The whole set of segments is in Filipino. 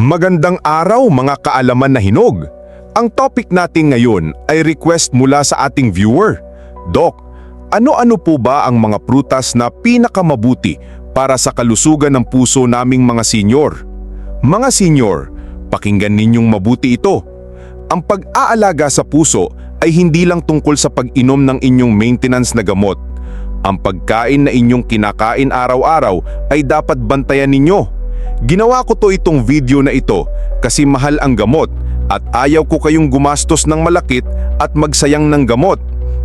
Magandang araw mga kaalaman na hinog. Ang topic natin ngayon ay request mula sa ating viewer. Doc, ano-ano po ba ang mga prutas na pinakamabuti para sa kalusugan ng puso naming mga senior? Mga senior, pakinggan ninyong mabuti ito. Ang pag-aalaga sa puso ay hindi lang tungkol sa pag-inom ng inyong maintenance na gamot. Ang pagkain na inyong kinakain araw-araw ay dapat bantayan ninyo. Ginawa ko to itong video na ito kasi mahal ang gamot at ayaw ko kayong gumastos ng malakit at magsayang ng gamot.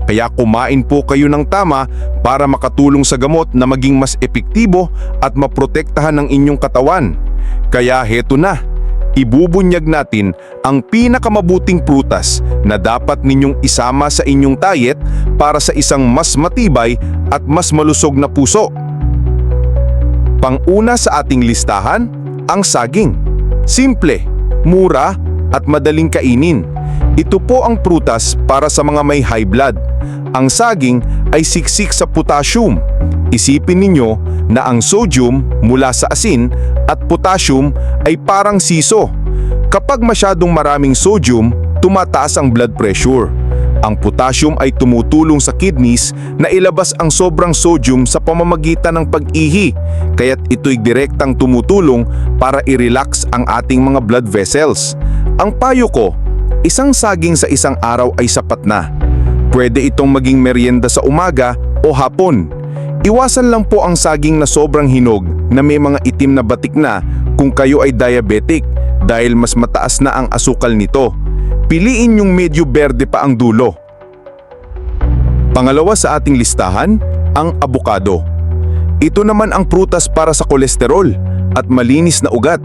Kaya kumain po kayo ng tama para makatulong sa gamot na maging mas epektibo at maprotektahan ang inyong katawan. Kaya heto na, ibubunyag natin ang pinakamabuting prutas na dapat ninyong isama sa inyong diet para sa isang mas matibay at mas malusog na puso. Panguna sa ating listahan, ang saging. Simple, mura at madaling kainin. Ito po ang prutas para sa mga may high blood. Ang saging ay siksik sa potassium. Isipin ninyo na ang sodium mula sa asin at potassium ay parang siso. Kapag masyadong maraming sodium, tumataas ang blood pressure. Ang potassium ay tumutulong sa kidneys na ilabas ang sobrang sodium sa pamamagitan ng pag-ihi, kaya't ito'y direktang tumutulong para i-relax ang ating mga blood vessels. Ang payo ko, isang saging sa isang araw ay sapat na. Pwede itong maging merienda sa umaga o hapon. Iwasan lang po ang saging na sobrang hinog na may mga itim na batik na kung kayo ay diabetic dahil mas mataas na ang asukal nito. Piliin yung medyo berde pa ang dulo. Pangalawa sa ating listahan, ang abukado. Ito naman ang prutas para sa kolesterol at malinis na ugat.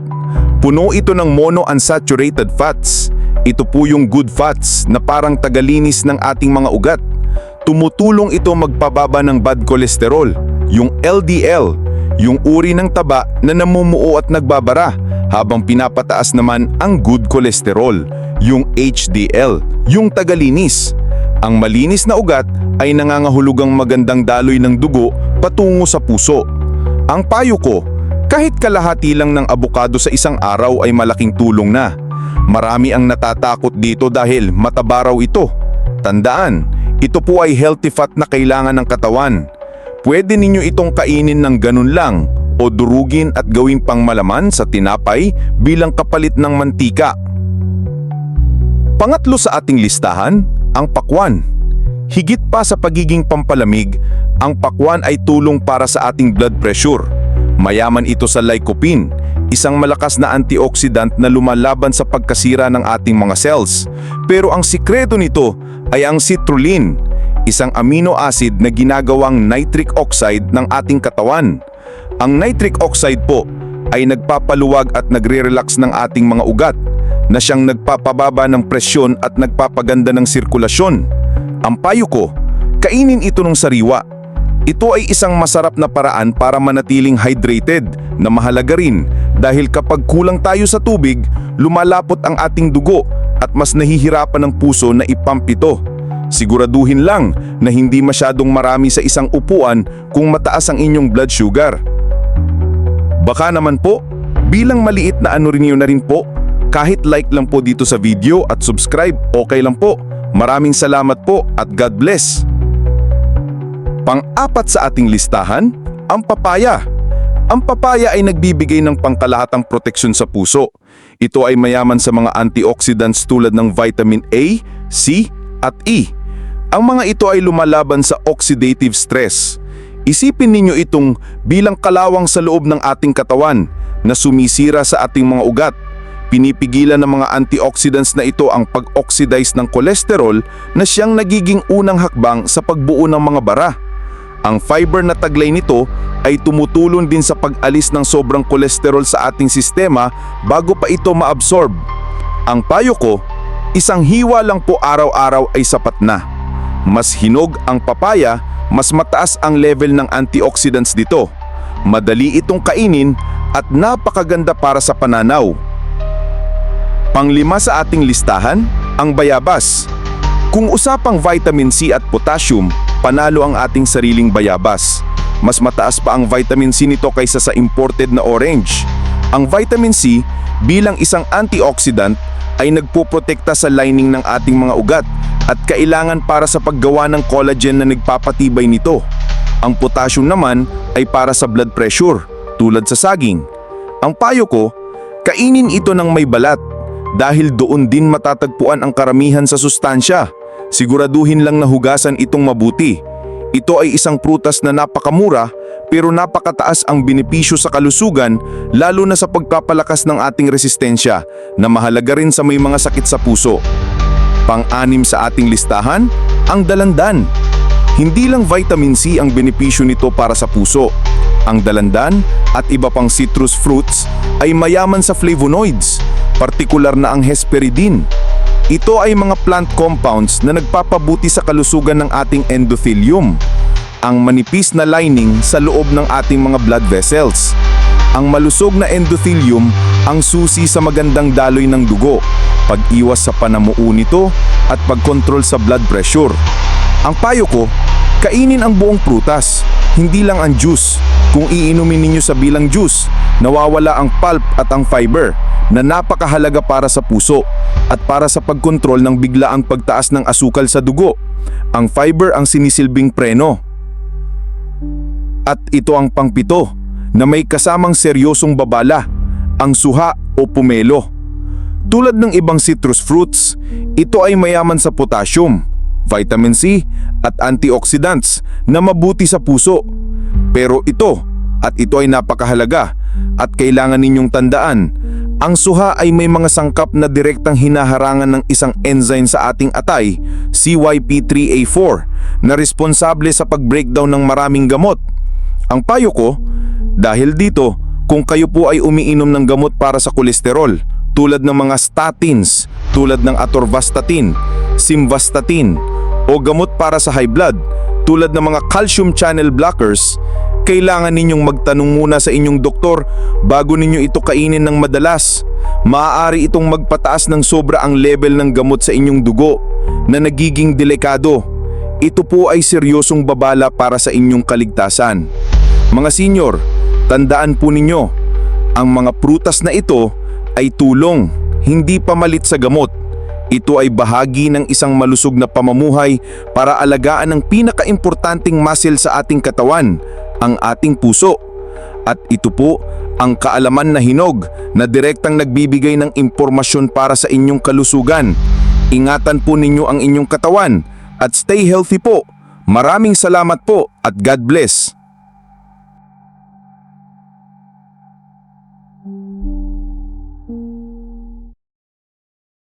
Puno ito ng monounsaturated fats. Ito po yung good fats na parang tagalinis ng ating mga ugat. Tumutulong ito magpababa ng bad cholesterol, yung LDL, yung uri ng taba na namumuo at nagbabara, habang pinapataas naman ang good cholesterol, yung HDL, yung tagalinis. Ang malinis na ugat ay nangangahulugang magandang daloy ng dugo patungo sa puso. Ang payo ko, kahit kalahati lang ng abukado sa isang araw ay malaking tulong na. Marami ang natatakot dito dahil mataba raw ito. Tandaan, ito po ay healthy fat na kailangan ng katawan. Pwede ninyo itong kainin ng ganun lang o durugin at gawing pangmalaman sa tinapay bilang kapalit ng mantika. Pangatlo sa ating listahan, ang pakwan. Higit pa sa pagiging pampalamig, ang pakwan ay tulong para sa ating blood pressure. Mayaman ito sa lycopene, isang malakas na antioxidant na lumalaban sa pagkasira ng ating mga cells. Pero ang sikreto nito ay ang citrulline, isang amino acid na ginagawang nitric oxide ng ating katawan. Ang nitric oxide po ay nagpapaluwag at nagre-relax ng ating mga ugat na siyang nagpapababa ng presyon at nagpapaganda ng sirkulasyon. Ang payo ko, kainin ito ng sariwa. Ito ay isang masarap na paraan para manatiling hydrated na mahalaga rin dahil kapag kulang tayo sa tubig, lumalapot ang ating dugo at mas nahihirapan ng puso na ipump ito. Siguraduhin lang na hindi masyadong marami sa isang upuan kung mataas ang inyong blood sugar. Baka naman po, bilang maliit na ano rin yun na rin po, kahit like lang po dito sa video at subscribe, okay lang po. Maraming salamat po at God bless. Pang-apat sa ating listahan, ang papaya. Ang papaya ay nagbibigay ng pangkalahatang proteksyon sa puso. Ito ay mayaman sa mga antioxidants tulad ng vitamin A, C at E. Ang mga ito ay lumalaban sa oxidative stress. Isipin ninyo itong bilang kalawang sa loob ng ating katawan na sumisira sa ating mga ugat. Pinipigilan ng mga antioxidants na ito ang pag-oxidize ng kolesterol na siyang nagiging unang hakbang sa pagbuo ng mga bara. Ang fiber na taglay nito ay tumutulong din sa pag-alis ng sobrang kolesterol sa ating sistema bago pa ito maabsorb. Ang payo ko, isang hiwa lang po araw-araw ay sapat na. Mas hinog ang papaya, mas mataas ang level ng antioxidants dito. Madali itong kainin at napakaganda para sa pananaw. Panglima sa ating listahan, ang bayabas. Kung usapang vitamin C at potassium, panalo ang ating sariling bayabas. Mas mataas pa ang vitamin C nito kaysa sa imported na orange. Ang vitamin C, bilang isang antioxidant ay nagpoprotekta sa lining ng ating mga ugat at kailangan para sa paggawa ng collagen na nagpapatibay nito. Ang potassium naman ay para sa blood pressure, tulad sa saging. Ang payo ko, kainin ito ng may balat dahil doon din matatagpuan ang karamihan sa sustansya. Siguraduhin lang na hugasan itong mabuti. Ito ay isang prutas na napakamura pero napakataas ang benepisyo sa kalusugan lalo na sa pagpapalakas ng ating resistensya na mahalaga rin sa may mga sakit sa puso. Pang-anim sa ating listahan, ang dalandan. Hindi lang vitamin C ang benepisyo nito para sa puso. Ang dalandan at iba pang citrus fruits ay mayaman sa flavonoids, partikular na ang hesperidin. Ito ay mga plant compounds na nagpapabuti sa kalusugan ng ating endothelium, ang manipis na lining sa loob ng ating mga blood vessels. Ang malusog na endothelium ang susi sa magandang daloy ng dugo, pag-iwas sa panamuo nito at pagkontrol sa blood pressure. Ang payo ko, kainin ang buong prutas, hindi lang ang juice. Kung iinumin ninyo sa bilang juice, nawawala ang pulp at ang fiber na napakahalaga para sa puso at para sa pagkontrol ng biglaang pagtaas ng asukal sa dugo. Ang fiber ang sinisilbing preno. At ito ang pangpito na may kasamang seryosong babala, ang suha o pumelo. Tulad ng ibang citrus fruits, ito ay mayaman sa potassium, vitamin C at antioxidants na mabuti sa puso. Pero ito, at ito ay napakahalaga at kailangan ninyong tandaan, ang suha ay may mga sangkap na direktang hinaharangan ng isang enzyme sa ating atay, CYP3A4, na responsable sa pag-breakdown ng maraming gamot. Ang payo ko, dahil dito, kung kayo po ay umiinom ng gamot para sa kolesterol, tulad ng mga statins, tulad ng atorvastatin, simvastatin, o gamot para sa high blood, tulad ng mga calcium channel blockers, kailangan ninyong magtanong muna sa inyong doktor bago ninyo ito kainin ng madalas. Maaari itong magpataas ng sobra ang level ng gamot sa inyong dugo na nagiging delikado. Ito po ay seryosong babala para sa inyong kaligtasan. Mga senior, tandaan po ninyo, ang mga prutas na ito ay tulong, hindi pamalit sa gamot. Ito ay bahagi ng isang malusog na pamamuhay para alagaan ang pinakaimportanteng muscle sa ating katawan, ang ating puso. At ito po ang kaalaman na hinog na direktang nagbibigay ng impormasyon para sa inyong kalusugan. Ingatan po ninyo ang inyong katawan at stay healthy po. Maraming salamat po at God bless.